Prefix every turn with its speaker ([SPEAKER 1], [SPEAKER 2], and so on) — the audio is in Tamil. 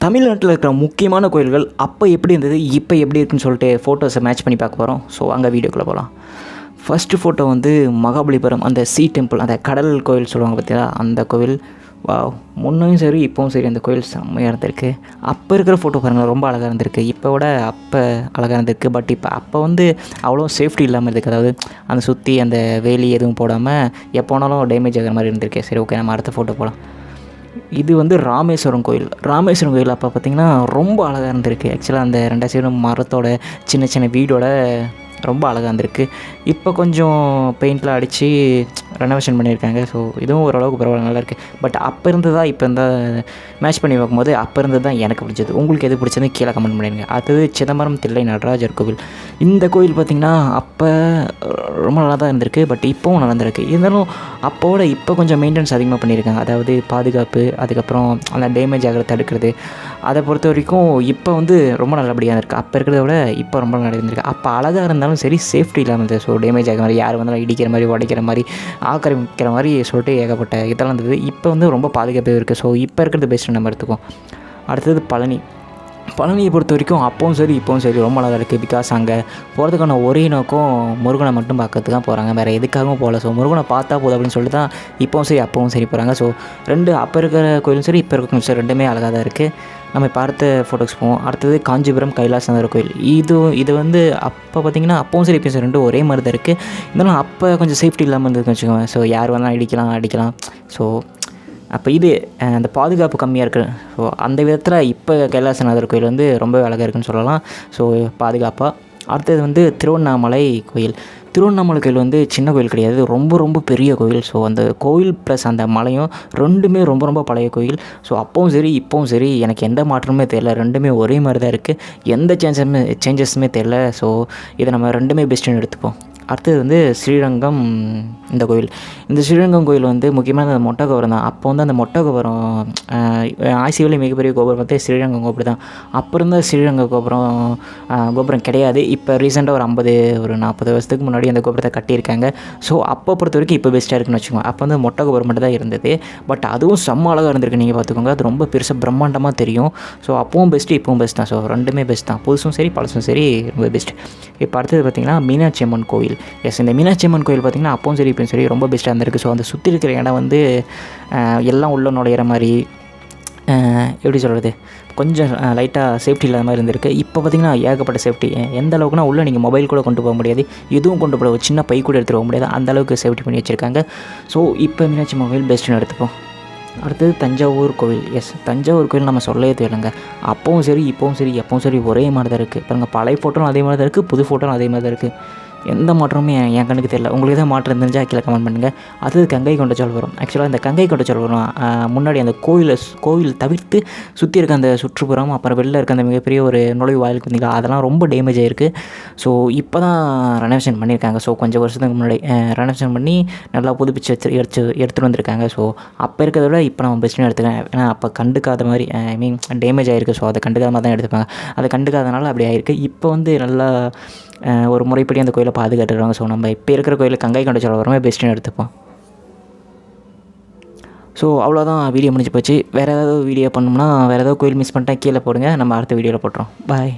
[SPEAKER 1] தமிழ்நாட்டில் இருக்கிற முக்கியமான கோயில்கள் அப்போ எப்படி இருந்தது இப்போ எப்படி இருக்குன்னு சொல்லிட்டு ஃபோட்டோஸை மேட்ச் பண்ணி பார்க்க போகிறோம் ஸோ அங்கே வீடியோக்குள்ளே போகலாம் ஃபஸ்ட்டு ஃபோட்டோ வந்து மகாபலிபுரம் அந்த சி டெம்பிள் அந்த கடல் கோயில் சொல்லுவாங்க பார்த்தீங்களா அந்த கோவில். வா முன்னையும் சரி இப்போவும் சரி அந்த கோயில் செம்மையாக இருந்திருக்கு. அப்போ இருக்கிற ஃபோட்டோ பாருங்கள் ரொம்ப அழகாக இருந்திருக்கு. இப்போ விட அப்போ அழகாக இருந்திருக்கு. பட் இப்போ அப்போ வந்து அவ்வளோ சேஃப்டி இல்லாமல் இருக்குது அதாவது அந்த சுற்றி அந்த வேலி எதுவும் போடாமல் எப்போனாலும் டேமேஜ் ஆகிற மாதிரி இருந்திருக்கு. சரி ஓகே நம்ம அடுத்த ஃபோட்டோ போகலாம் இது வந்து ராமேஸ்வரம் கோயில். ராமேஸ்வரம் கோயில் அப்போ பார்த்திங்கன்னா ரொம்ப அழகாக இருந்திருக்கு. ஆக்சுவலாக அந்த ரெண்டாயிரம் சைடும் மரத்தோட சின்ன சின்ன வீடோட ரொம்ப அழகாக இருந்திருக்கு. இப்போ கொஞ்சம் பெயிண்ட்லாம் அடித்து ரெனோவேஷன் பண்ணியிருக்காங்க. ஸோ இதுவும் ஓரளவுக்கு பரவாயில்ல நல்லாயிருக்கு பட் அப்போ இருந்ததா இப்போ இருந்தால் மேட்ச் பண்ணி பார்க்கும்போது அப்போ இருந்தது தான் எனக்கு பிடிச்சது. உங்களுக்கு எது பிடிச்சது கீழே கமெண்ட் பண்ணிடுங்க. அடுத்தது சிதம்பரம் தில்லை நடராஜர் கோவில். இந்த கோவில் பார்த்திங்கன்னா அப்போ ரொம்ப நல்லா தான் இருந்திருக்கு. பட் இப்போவும் நல்லா இருந்திருக்கு இருந்தாலும் அப்போட இப்போ கொஞ்சம் மெயின்டெனன்ஸ் அதிகமாக பண்ணியிருக்காங்க. அதாவது பாதுகாப்பு அதுக்கப்புறம் அந்த டேமேஜ் ஆகிறத தடுக்கிறது. அதை பொறுத்த வரைக்கும் இப்போ வந்து ரொம்ப நல்லபடியாக இருக்குது அப்போ இருக்கிறத விட இப்போ ரொம்ப நல்லா இருந்திருக்கு. அப்போ அழகாக இருந்தாலும் சரி சேஃப்டி இல்லாமல் இருந்தது. ஸோ டேமேஜ் ஆகிற மாதிரி யார் வந்தாலும் இடிக்கிற மாதிரி உடைக்கிற மாதிரி ஆக்கிரமிக்கிற மாதிரி சொல்லிட்டு ஏகப்பட்ட இதெல்லாம் இருந்தது. இப்போ வந்து ரொம்ப பாதுகாப்பாக இருக்குது ஸோ இப்போ இருக்கிறது பெஸ்ட்டு நம்ம எடுத்துக்கோம் அடுத்தது பழனி. பழனியை பொறுத்த வரைக்கும் அப்பவும் சரி இப்போவும் சரி ரொம்ப நல்லா இருக்குது பிகாஸ் அங்கே போகிறதுக்கான ஒரே நோக்கம் முருகனை மட்டும் பார்க்கறதுக்கு தான் போகிறாங்க வேறு எதுக்காகவும் போகல. ஸோ முருகனை பார்த்தா போதும் அப்படின்னு சொல்லிட்டு தான் இப்போவும் சரி அப்பவும் சரி போகிறாங்க ஸோ ரெண்டு அப்போ இருக்கிற கோயிலும் சரி இப்போ இருக்கிற கோயிலும் சரி ரெண்டுமே அழகாக தான் இருக்குது நம்ம பார்த்த ஃபோட்டோஸ் போவோம். அடுத்தது காஞ்சிபுரம் கைலாசநாதர் கோயில். இது இது வந்து அப்போ பார்த்திங்கன்னா அப்பவும் சரி இப்போ சரி ரெண்டும் ஒரே மாதிரி தான் இருக்குது இருந்தாலும் அப்போ கொஞ்சம் சேஃப்டி இல்லாமல் இருந்ததுன்னு வச்சுக்கோங்க. ஸோ யார் வேணால் அடிக்கலாம் அடிக்கலாம். ஸோ அப்போ இது அந்த பாதுகாப்பு கம்மியாக இருக்குது ஸோ அந்த விதத்தில் இப்போ கைலாசநாதர் கோயில் வந்து ரொம்ப அழகாக இருக்குன்னு சொல்லலாம். ஸோ பாதுகாப்பாக அடுத்தது வந்து திருவண்ணாமலை கோயில். திருவண்ணாமலை கோயில் வந்து சின்ன கோயில் கிடையாது. ரொம்ப ரொம்ப பெரிய கோயில். ஸோ அந்த கோயில் ப்ளஸ் அந்த மலையும் ரெண்டுமே ரொம்ப ரொம்ப பழைய கோயில். ஸோ அப்பவும் சரி இப்போவும் சரி எனக்கு எந்த மாற்றமுமே தெரியல. ரெண்டுமே ஒரே மாதிரி தான் இருக்குது எந்த சேஞ்சஸுமே சேஞ்சஸுமே தெரியல. ஸோ இதை நம்ம ரெண்டுமே பெஸ்ட்டுன்னு எடுத்துப்போம். அடுத்தது வந்து ஸ்ரீரங்கம் இந்த கோயில். இந்த ஸ்ரீரங்கம் கோயில் வந்து முக்கியமாக அந்த மொட்டை கோபுரம் தான். அப்போ வந்து அந்த மொட்டை கோபுரம் ஆசிவிலே மிகப்பெரிய கோபுரம் வந்து ஸ்ரீரங்கம் கோபுரம் தான். அப்போ இருந்த ஸ்ரீரங்க கோபுரம் கோபுரம் கிடையாது. இப்போ ரீசெண்டாக ஒரு ஐம்பது ஒரு நாற்பது வருஷத்துக்கு முன்னாடி அந்த கோபுரத்தை கட்டியிருக்காங்க. ஸோ அப்போ பொறுத்த வரைக்கும் இப்போ பெஸ்ட்டாக இருக்குன்னு வச்சுக்கோங்க. அப்போ வந்து மொட்டை கோபுரம் மட்டும் தான் இருந்தது. பட் அதுவும் செம்ம அழகாக இருந்திருக்கு. நீங்கள் பார்த்துக்கோங்க. அது ரொம்ப பெருசாக பிரம்மாண்டமாக தெரியும். ஸோ அப்பவும் பெஸ்ட்டு இப்போவும் பெஸ்ட் தான். ஸோ ரெண்டுமே பெஸ்ட் தான். புதுசும் சரி பழசும் சரி ரொம்ப பெஸ்ட் இப்போ அடுத்தது பார்த்திங்கன்னா மீனாட்சி அம்மன் கோவில் எஸ் இந்த மீனாட்சி அம்மன் கோயில் பார்த்திங்கன்னா அப்பவும் சரி இப்பவும் சரி ரொம்ப பெஸ்ட்டாக இருந்திருக்கு. ஸோ அந்த சுற்றி இருக்கிற இடம் வந்து எல்லாம் உள்ள நுழையிற மாதிரி எப்படி சொல்கிறது கொஞ்சம் லைட்டாக சேஃப்டி இல்லாத மாதிரி இருந்திருக்கு. இப்போ பார்த்திங்கன்னா ஏகப்பட்ட சேஃப்டி எந்த அளவுக்குனா உள்ளே நீங்கள் மொபைல் கூட கொண்டு போக முடியாது. எதுவும் கொண்டு போக ஒரு சின்ன பை கூட எடுத்துகிட்டு போக முடியாது. அந்த அளவுக்கு சேஃப்டி பண்ணி வச்சுருக்காங்க. ஸோ இப்போ மீனாட்சி அம்மன் கோயில் பெஸ்ட்டுன்னு எடுத்துப்போம். அடுத்தது தஞ்சாவூர் கோவில். எஸ் தஞ்சாவூர் கோவில் நம்ம சொல்லவே தேவையில்லைங்க. அப்பவும் சரி இப்போவும் சரி எப்பவும் சரி ஒரே மாதிரி தான் இருக்குது பாருங்கள் பழைய ஃபோட்டோவும் அதே மாதிரி தான் இருக்குது புது ஃபோட்டோவும் அதே மாதிரி தான் இருக்குது எந்த மாற்றமும் என் என் கண்ணுக்கு தெரியல. உங்களுக்கு எதாவது மாற்றம் தெரிஞ்சால் கீழே கமெண்ட் பண்ணுங்கள் அடுத்தது கங்கை கொண்ட சோழபுரம் ஆக்சுவலாக இந்த கங்கை கொண்ட சோழபுரம் முன்னாடி அந்த கோயிலை கோவில் கோயில் தவிர்த்து சுற்றி இருக்க அந்த சுற்றுப்புறம் அப்புறம் வெளில இருக்க அந்த மிகப்பெரிய ஒரு நுழைவு வாயிலுக்கு வந்தீங்களா அதெல்லாம் ரொம்ப டேமேஜ் ஆகிருக்கு ஸோ இப்போ தான் ரெனோவேஷன் பண்ணியிருக்காங்க. ஸோ கொஞ்சம் வருஷத்துக்கு முன்னாடி ரெனோவேஷன் பண்ணி நல்லா புதுப்பிச்சு எடுத்து எடுத்து எடுத்துகிட்டு வந்திருக்காங்க. ஸோ அப்போ இருக்கிறத விட இப்போ நம்ம பெஸ்ட்டுன்னு எடுத்துக்கலாம் ஏன்னா அப்போ கண்டுக்காத மாதிரி ஐ மீன் டேமேஜ் ஆகிருக்கு ஸோ அதை கண்டுக்காத மாதிரி தான் எடுத்துப்பாங்க. அதை கண்டுக்காதனால அப்படி ஆயிருக்கு. இப்போ வந்து நல்லா ஒரு முறைப்படி அந்த கோயிலை பாதுகாத்துடுவாங்க ஸோ நம்ம இப்போ இருக்கிற கோயிலில் கங்கை கொண்ட சோழபுரமே பெஸ்ட்டுன்னு எடுத்துப்போம். ஸோ அவ்வளோதான் வீடியோ முடிஞ்சு போச்சு. வேறு ஏதாவது வீடியோ பண்ணோம்னா வேறு ஏதாவது கோயில் மிஸ் பண்ணிட்டா கீழே போடுங்க. நம்ம அடுத்த வீடியோவில் போட்டுறோம். பாய்